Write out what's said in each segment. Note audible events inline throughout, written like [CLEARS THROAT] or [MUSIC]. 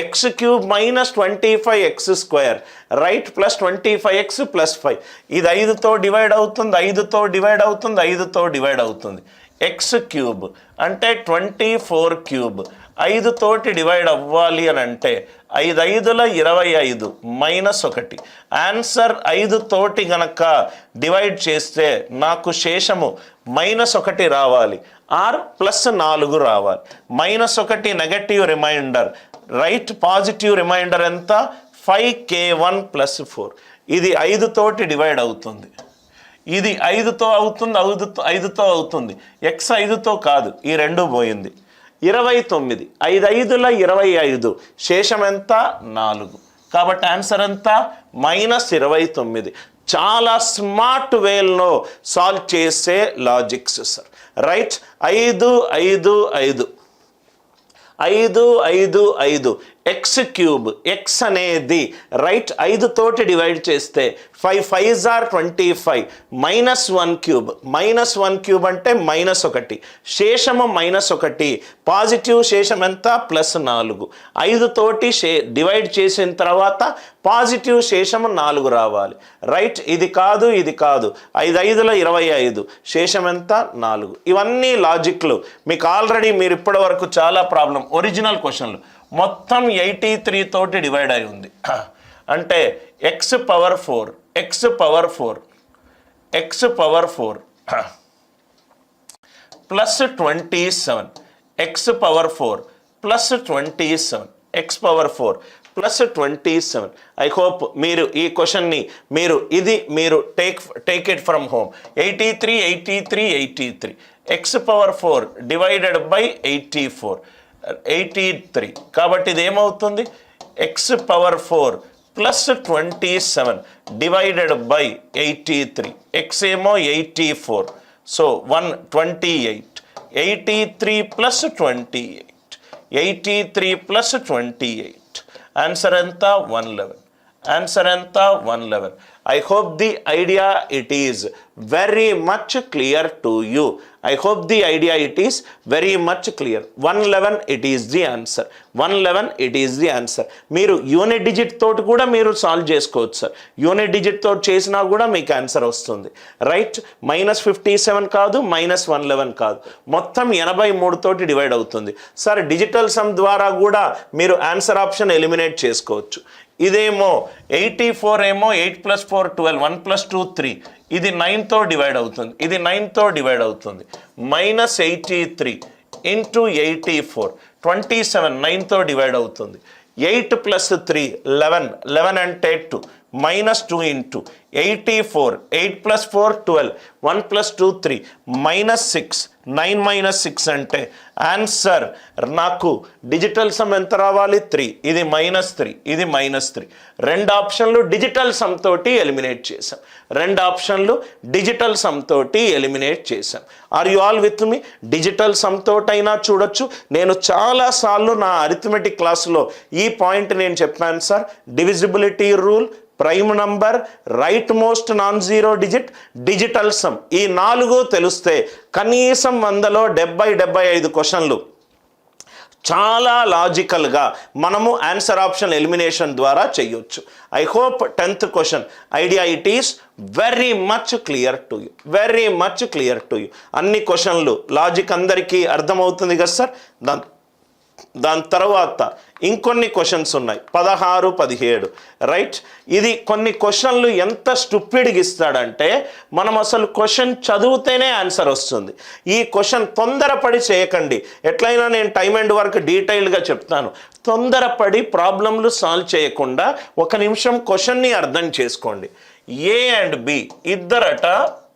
X cube minus twenty five x square right plus twenty five x plus five ఇది ఐదుతో divide అవుతుంది ఐదుతో divide అవుతుంది ఐదుతో డివైడ్ అవుతుంది. ఎక్స్ క్యూబ్ అంటే ట్వంటీ ఫోర్ క్యూబ్ ఐదు తోటి డివైడ్ అవ్వాలి అని అంటే ఐదు ఐదుల ఇరవై ఐదు మైనస్ ఒకటి. ఆన్సర్ ఐదు తోటి గనక డివైడ్ చేస్తే నాకు శేషము మైనస్ ఒకటి రావాలి. ఆర్ ప్లస్ నాలుగు రావాలి. మైనస్ ఒకటి negative remainder right positive remainder ఎంత? ఫైవ్ కే వన్ ప్లస్ ఫోర్ ఇది ఐదు తోటి డివైడ్ అవుతుంది. ఇది ఐదుతో అవుతుంది ఐదుతో ఐదుతో అవుతుంది. ఎక్స్ ఐదుతో కాదు ఈ రెండు పోయింది. ఇరవై తొమ్మిది ఐదు ఐదుల ఇరవై ఐదు. శేషం ఎంత? నాలుగు. కాబట్టి ఆన్సర్ ఎంత? మైనస్ ఇరవై తొమ్మిది. చాలా స్మార్ట్ వేలో సాల్వ్ చేసే లాజిక్స్ సార్ రైట్ ఐదు ఐదు ఐదు. ఐదు ఐదు ఐదు. ఎక్స్ క్యూబ్ ఎక్స్ అనేది రైట్ ఐదు తోటి డివైడ్ చేస్తే five five or twenty five minus one cube minus one cube అంటే మైనస్ ఒకటి. శేషము మైనస్ ఒకటి. పాజిటివ్ శేషం ఎంత? ప్లస్ నాలుగు. ఐదు తోటి షే డివైడ్ చేసిన తర్వాత పాజిటివ్ శేషము నాలుగు రావాలి. రైట్ ఇది కాదు ఇది కాదు. ఐదు ఐదుల ఇరవై ఐదు. శేషం ఎంత? నాలుగు. ఇవన్నీ లాజిక్లు మీకు ఆల్రెడీ మీరు ఇప్పటి వరకు చాలా ప్రాబ్లం ఒరిజినల్ క్వశ్చన్లు మొత్తం ఎయిటీ త్రీ తోటి డివైడ్ అయి ఉంది. [CLEARS THROAT] అంటే x power four x power four x power four plus twenty seven x power four plus twenty seven x power four plus twenty seven I hope మీరు ఈ క్వశ్చన్ని మీరు ఇది మీరు take take it from home eighty three eighty three eighty three x power four divided by eighty four eighty three. కాబట్టి ఇది ఏమవుతుంది x power four plus twenty seven divided by eighty three x ఏమో eighty four so one twenty eight eighty three plus twenty eight eighty three plus twenty eight answer ఎంత? One eleven answer ఎంత? One eleven I hope the idea it is very much clear to you I hope the idea it is very much clear one eleven it is the answer one eleven it is the answer మీరు unit digit తోటి కూడా మీరు solve చేసుకోవచ్చు sir unit digit తోటి చేసినా కూడా మీకు answer వస్తుంది. రైట్ మైనస్ ఫిఫ్టీ సెవెన్ కాదు మైనస్ వన్ లెవెన్ కాదు. మొత్తం ఎనభై మూడు తోటి డివైడ్ అవుతుంది. సార్ డిజిటల్ సమ్ ద్వారా కూడా మీరు ఆన్సర్ ఆప్షన్ ఎలిమినేట్ చేసుకోవచ్చు. ఇదేమో ఎయిటీ ఫోర్ ఏమో eight plus four twelve one plus two three. ఇది నైన్తో డివైడ్ అవుతుంది. ఇది నైన్తో డివైడ్ అవుతుంది. Minus eighty three into eighty four. Twenty seven నైన్తో divide అవుతుంది. Eight plus three eleven. Eleven అంటే two. Minus two into eighty four eight plus four twelve one plus two three minus six nine minus six అంటే answer నాకు digital sum ఎంత రావాలి? Three ఇది minus three ఇది minus three రెండు ఆప్షన్లు digital sum తోటి ఎలిమినేట్ చేశాం. రెండు ఆప్షన్లు డిజిటల్ సమ్ తోటి ఎలిమినేట్ చేశాం. Are you all with me digital sum తోటైనా చూడొచ్చు. నేను చాలాసార్లు నా అరిథమెటిక్ క్లాసులో ఈ పాయింట్ నేను చెప్పాను sir divisibility rule prime number right most non zero digit digital sum. ఈ నాలుగు తెలిస్తే కనీసం వందలో డెబ్బై డెబ్బై ఐదు క్వశ్చన్లు. చాలా లాజికల్గా మనము ఆన్సర్ ఆప్షన్ ఎలిమినేషన్ ద్వారా చేయొచ్చు I hope tenth question idea it is very much clear to you. Very much clear to you. అన్ని క్వశ్చన్లు లాజిక్ అందరికీ అర్థమవుతుంది కదా సార్? దాని దాని తర్వాత ఇంకొన్ని క్వశ్చన్స్ ఉన్నాయి. పదహారు పదిహేడు. రైట్ ఇది కొన్ని క్వశ్చన్లు ఎంత స్టూపిడ్గా ఇస్తాడంటే మనం అసలు క్వశ్చన్ చదివితేనే ఆన్సర్ వస్తుంది. ఈ క్వశ్చన్ తొందరపడి చేయకండి. ఎట్లయినా నేను టైం అండ్ వర్క్ డీటెయిల్గా చెప్తాను. తొందరపడి ప్రాబ్లంలు సాల్వ్ చేయకుండా ఒక నిమిషం క్వశ్చన్ని అర్థం చేసుకోండి. ఏ అండ్ బి ఇద్దరట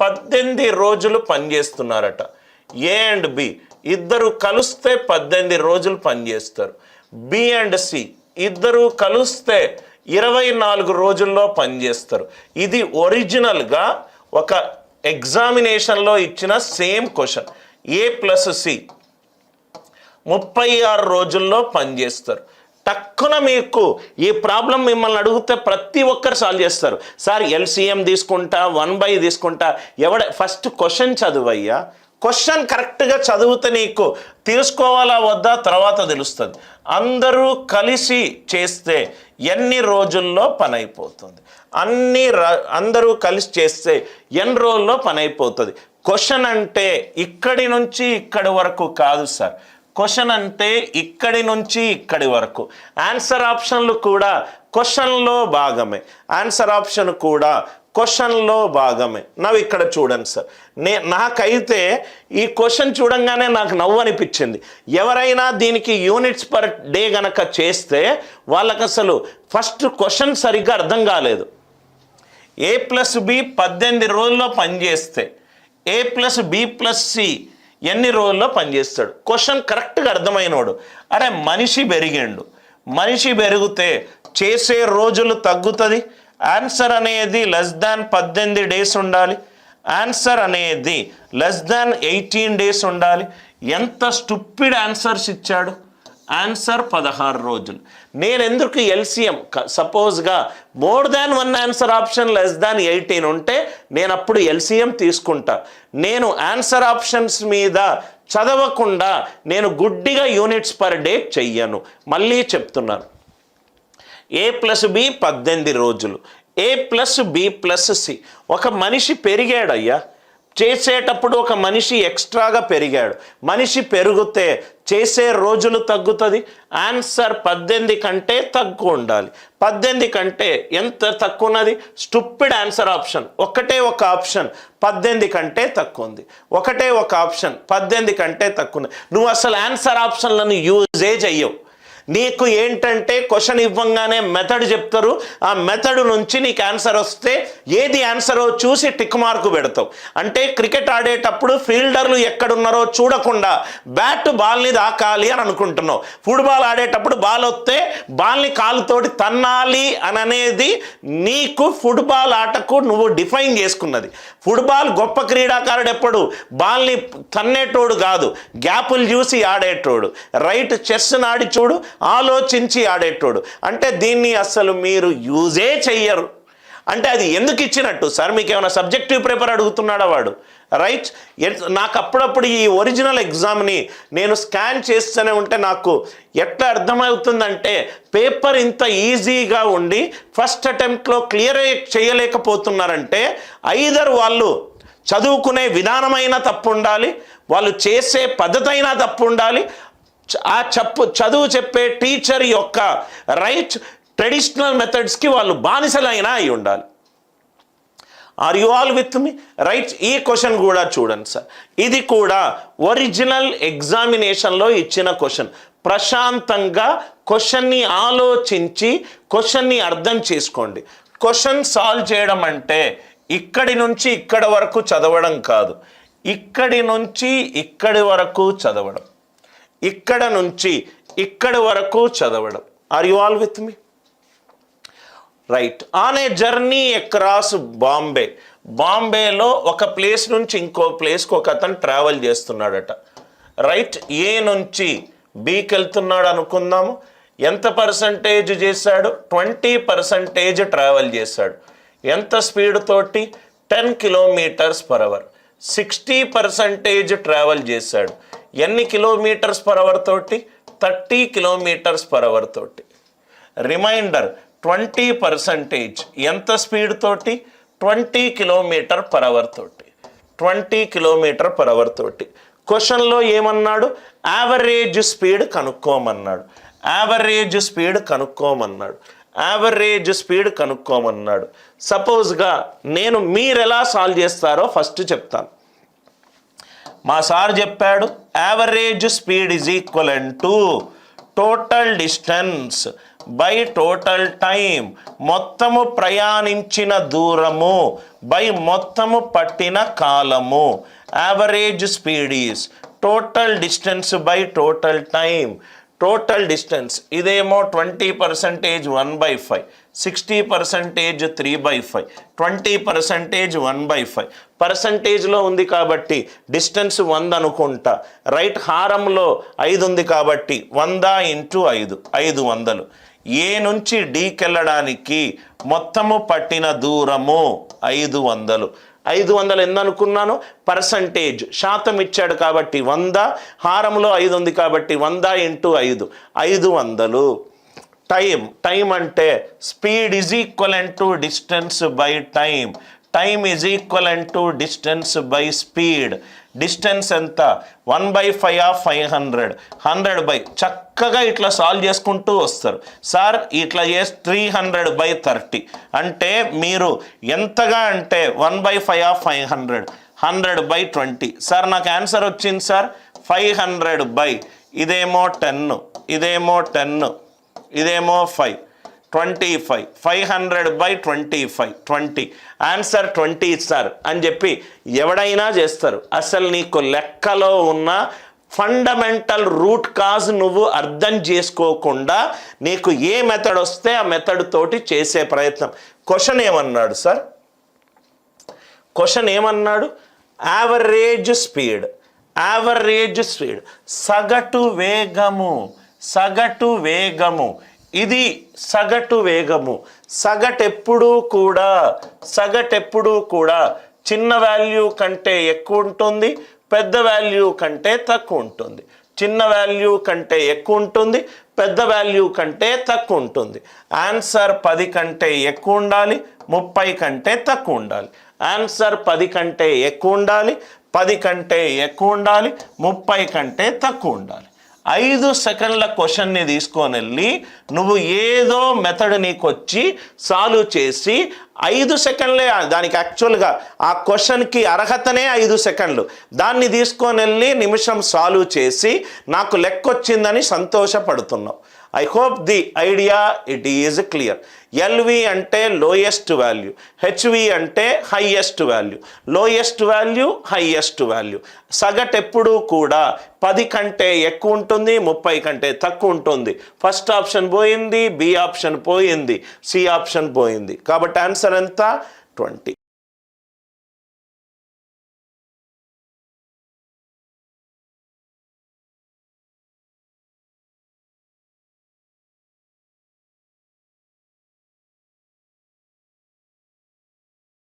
పద్దెనిమిది రోజులు పనిచేస్తున్నారట. ఏ అండ్ బి ఇద్దరు కలిస్తే పద్దెనిమిది రోజులు పనిచేస్తారు. బి అండ్ సి ఇద్దరు కలిస్తే ఇరవై నాలుగు రోజుల్లో పనిచేస్తారు. ఇది ఒరిజినల్గా ఒక ఎగ్జామినేషన్లో ఇచ్చిన same question. A plus C ముప్పై ఆరు రోజుల్లో పనిచేస్తారు. టక్కున మీకు ఈ ప్రాబ్లం మిమ్మల్ని అడిగితే ప్రతి ఒక్కరు సాల్వ్ చేస్తారు. సార్ ఎల్సిఎం తీసుకుంటా వన్ బై తీసుకుంటా ఎవడ ఫస్ట్ క్వశ్చన్ చదువయ్యా. క్వశ్చన్ కరెక్ట్గా చదివితే నీకు తీసుకోవాలా వద్దా తర్వాత తెలుస్తుంది. అందరూ కలిసి చేస్తే ఎన్ని రోజుల్లో పని అయిపోతుంది అన్ని ర- అందరూ కలిసి చేస్తే ఎన్ని రోజుల్లో పని అయిపోతుంది క్వశ్చన్ అంటే ఇక్కడి నుంచి ఇక్కడి వరకు కాదు సార్. క్వశ్చన్ అంటే ఇక్కడి నుంచి ఇక్కడి వరకు. ఆన్సర్ ఆప్షన్లు కూడా క్వశ్చన్లో భాగమే. ఆన్సర్ ఆప్షన్ కూడా క్వశ్చన్లో భాగమే. నవ్వు ఇక్కడ చూడండి సార్. నే నాకైతే ఈ క్వశ్చన్ చూడంగానే నాకు నవ్వు అనిపించింది. ఎవరైనా దీనికి యూనిట్స్ పర్ డే గనక చేస్తే వాళ్ళకి అసలు ఫస్ట్ క్వశ్చన్ సరిగ్గా అర్థం కాలేదు. ఏ ప్లస్ బి పద్దెనిమిది రోజుల్లో పనిచేస్తే A plus B plus C ఎన్ని రోజుల్లో పనిచేస్తాడు? క్వశ్చన్ కరెక్ట్గా అర్థమైనోడు. అరే మనిషి పెరిగిండు. మనిషి పెరిగితే చేసే రోజులు తగ్గుతుంది? ఆన్సర్ అనేది లెస్ దాన్ పద్దెనిమిది డేస్ ఉండాలి. ఆన్సర్ అనేది లెస్ దాన్ ఎయిటీన్ డేస్ ఉండాలి. ఎంత స్టూపిడ్ ఆన్సర్స్ ఇచ్చాడు? ఆన్సర్ పదహారు రోజులు. నేను ఎందుకు LCM? సపోజ్గా more than one answer option less than eighteen ఉంటే నేను అప్పుడు ఎల్సిఎం తీసుకుంటా. నేను ఆన్సర్ ఆప్షన్స్ మీద చదవకుండా నేను గుడ్డిగా యూనిట్స్ పర్ డే చెయ్యను. మళ్ళీ చెప్తున్నాను. ఏ ప్లస్ బి పద్దెనిమిది రోజులు. A plus B plus C ఒక మనిషి పెరిగాడయ్యా. చేసేటప్పుడు ఒక మనిషి ఎక్స్ట్రాగా పెరిగాడు. మనిషి పెరిగితే చేసే రోజులు తగ్గుతుంది. ఆన్సర్ పద్దెనిమిది కంటే తక్కువ ఉండాలి. పద్దెనిమిది కంటే ఎంత తక్కువ ఉన్నది స్టూపిడ్ ఆన్సర్ ఆప్షన్ ఒకటే ఒక ఆప్షన్ పద్దెనిమిది కంటే తక్కువ ఉంది. ఒకటే ఒక ఆప్షన్ పద్దెనిమిది కంటే తక్కువ ఉంది. నువ్వు అసలు ఆన్సర్ ఆప్షన్లను యూజే చెయ్యవు. నీకు ఏంటంటే క్వశ్చన్ ఇవ్వంగానే మెథడ్ చెప్తారు. ఆ మెథడ్ నుంచి నీకు ఆన్సర్ వస్తే ఏది ఆన్సరో చూసి టిక్ మార్కు పెడతావు. అంటే క్రికెట్ ఆడేటప్పుడు ఫీల్డర్లు ఎక్కడున్నారో చూడకుండా బ్యాట్ బాల్ని దాకాలి అని అనుకుంటున్నావు. ఫుట్బాల్ ఆడేటప్పుడు బాల్ వస్తే బాల్ని కాలుతోటి తన్నాలి అని అనేది నీకు ఫుట్బాల్ ఆటకు నువ్వు డిఫైన్ చేసుకున్నది. ఫుట్బాల్ గొప్ప క్రీడాకారుడు ఎప్పుడు? బాల్ని తన్నేటోడు కాదు. గ్యాపులు చూసి ఆడేటోడు. రైట్ చెస్ ఆడి చూడు. ఆలోచించి ఆడేటోడు. అంటే దీన్ని అసలు మీరు యూజే చెయ్యరు. అంటే అది ఎందుకు ఇచ్చినట్టు? సార్ మీకు ఏమైనా సబ్జెక్టివ్ పేపర్ అడుగుతున్నాడా వాడు? రైట్? నాకు అప్పుడప్పుడు ఈ ఒరిజినల్ ఎగ్జామ్ని నేను స్కాన్ చేస్తూనే ఉంటే నాకు ఎట్లా అర్థమవుతుందంటే పేపర్ ఇంత ఈజీగా ఉండి ఫస్ట్ అటెంప్ట్లో క్లియర్ చేయలేకపోతున్నారంటే ఐదర్ వాళ్ళు చదువుకునే విధానమైన తప్పు ఉండాలి వాళ్ళు చేసే పద్ధతి అయినా తప్పు ఉండాలి ఆ చెప్పు చదువు చెప్పే టీచర్ యొక్క రైట్ ట్రెడిషనల్ మెథడ్స్కి వాళ్ళు బానిసలైనా అయి ఉండాలి. Are you all with me right ఈ క్వశ్చన్ కూడా చూడండి సార్. ఇది కూడా ఒరిజినల్ ఎగ్జామినేషన్లో ఇచ్చిన క్వశ్చన్. ప్రశాంతంగా క్వశ్చన్ని ఆలోచించి క్వశ్చన్ని అర్థం చేసుకోండి. క్వశ్చన్ సాల్వ్ చేయడం అంటే ఇక్కడి నుంచి ఇక్కడ వరకు చదవడం కాదు. ఇక్కడి నుంచి ఇక్కడి వరకు చదవడం. ఇక్కడ నుంచి ఇక్కడ వరకు చదవడం. Are you all with me right on a journey across Bombay బాంబేలో ఒక ప్లేస్ నుంచి ఇంకో ప్లేస్కి ఒక అతను ట్రావెల్ చేస్తున్నాడట. రైట్ ఏ నుంచి బీకి వెళ్తున్నాడు అనుకుందాము. ఎంత పర్సంటేజ్ చేశాడు? ట్వంటీ పర్సంటేజ్ ట్రావెల్ చేశాడు. ఎంత స్పీడ్ తోటి? Ten kilometers per hour sixty percentage travel చేశాడు. ఎన్ని కిలోమీటర్స్ పర్ అవర్ తోటి? థర్టీ కిలోమీటర్స్ పర్ అవర్ తోటి. రిమైండర్ ట్వంటీ పర్సంటేజ్ ఎంత స్పీడ్ తోటి? ట్వంటీ కిలోమీటర్ పర్ అవర్ తోటి. ట్వంటీ కిలోమీటర్ పర్ అవర్ తోటి. క్వశ్చన్లో ఏమన్నాడు? యావరేజ్ స్పీడ్ కనుక్కోమన్నాడు. యావరేజ్ స్పీడ్ కనుక్కోమన్నాడు. యావరేజ్ స్పీడ్ కనుక్కోమన్నాడు. సపోజ్గా నేను మీరు ఎలా సాల్వ్ చేస్తారో ఫస్ట్ చెప్తాను. మా సార్ చెప్పాడు average speed is equal to total distance by total time మొత్తము ప్రయాణించిన దూరము బై మొత్తము పట్టిన కాలము. Average speed is total distance by total time total distance ఇదేమో twenty percentage one by five sixty percentage three by five twenty percentage one by five పర్సంటేజ్లో ఉంది కాబట్టి distance వంద అనుకుంటా. రైట్ హారంలో ఐదు ఉంది కాబట్టి వంద ఇంటూ ఐదు ఐదు వందలు. ఏ నుంచి డీకెళ్ళడానికి మొత్తము పట్టిన దూరము ఐదు వందలు. ఐదు వందలు ఎందనుకున్నాను పర్సంటేజ్. శాతం ఇచ్చాడు కాబట్టి వంద హారంలో ఐదు ఉంది కాబట్టి వంద ఇంటూ ఐదు ఐదు వందలు. టైం టైం అంటే speed is equal to distance by time time is equal to distance by speed distance ఎంత? One by five of five hundred hundred by చక్కగా ఇట్లా సాల్వ్ చేసుకుంటూ వస్తారు. సార్ ఇట్లా చేసి త్రీ హండ్రెడ్ బై థర్టీ అంటే మీరు ఎంతగా అంటే one by five of five hundred hundred by twenty sir నాకు ఆన్సర్ వచ్చింది సార్ ఫైవ్ హండ్రెడ్ బై ఇదేమో టెన్ ఇదేమో టెన్ ఇదేమో five twenty five five hundred by twenty five twenty answer twenty sir అని చెప్పి ఎవడైనా చేస్తారు. అసలు నీకు లెక్కలో ఉన్న ఫండమెంటల్ రూట్ కాజ్ నువ్వు అర్థం చేసుకోకుండా నీకు ఏ మెథడ్ వస్తే ఆ మెథడ్ తోటి చేసే ప్రయత్నం. క్వశ్చన్ ఏమన్నాడు సార్ క్వశ్చన్ ఏమన్నాడు? యావరేజ్ స్పీడ్ యావరేజ్ స్పీడ్ సగటు వేగము. సగటు వేగము. ఇది సగటు వేగము. సగటెప్పుడూ కూడా సగటెప్పుడూ కూడా చిన్న వాల్యూ కంటే ఎక్కువ ఉంటుంది పెద్ద వాల్యూ కంటే తక్కువ ఉంటుంది. చిన్న వాల్యూ కంటే ఎక్కువ ఉంటుంది పెద్ద వాల్యూ కంటే తక్కువ ఉంటుంది. ఆన్సర్ పది కంటే ఎక్కువ ఉండాలి ముప్పై కంటే తక్కువ ఉండాలి. ఆన్సర్ పది కంటే ఎక్కువ ఉండాలి పది కంటే ఎక్కువ ఉండాలి ముప్పై కంటే తక్కువ ఉండాలి. ఐదు సెకండ్ల క్వశ్చన్ని తీసుకొని వెళ్ళి నువ్వు ఏదో మెథడ్ నీకు వచ్చి సాల్వ్ చేసి ఐదు సెకండ్లే దానికి యాక్చువల్గా ఆ క్వశ్చన్కి అర్హతనే ఐదు సెకండ్లు. దాన్ని తీసుకొని వెళ్ళి నిమిషం సాల్వ్ చేసి నాకు లెక్క వచ్చిందని సంతోషపడుతున్నావు. I hope the idea it is clear LV అంటే లోయెస్ట్ వాల్యూ హెచ్వి అంటే highest value lowest value highest value సగటు ఎప్పుడూ కూడా పది కంటే ఎక్కువ ఉంటుంది ముప్పై కంటే తక్కువ ఉంటుంది. ఫస్ట్ ఆప్షన్ పోయింది బి ఆప్షన్ పోయింది సి ఆప్షన్ పోయింది. కాబట్టి ఆన్సర్ ఎంత? ట్వంటీ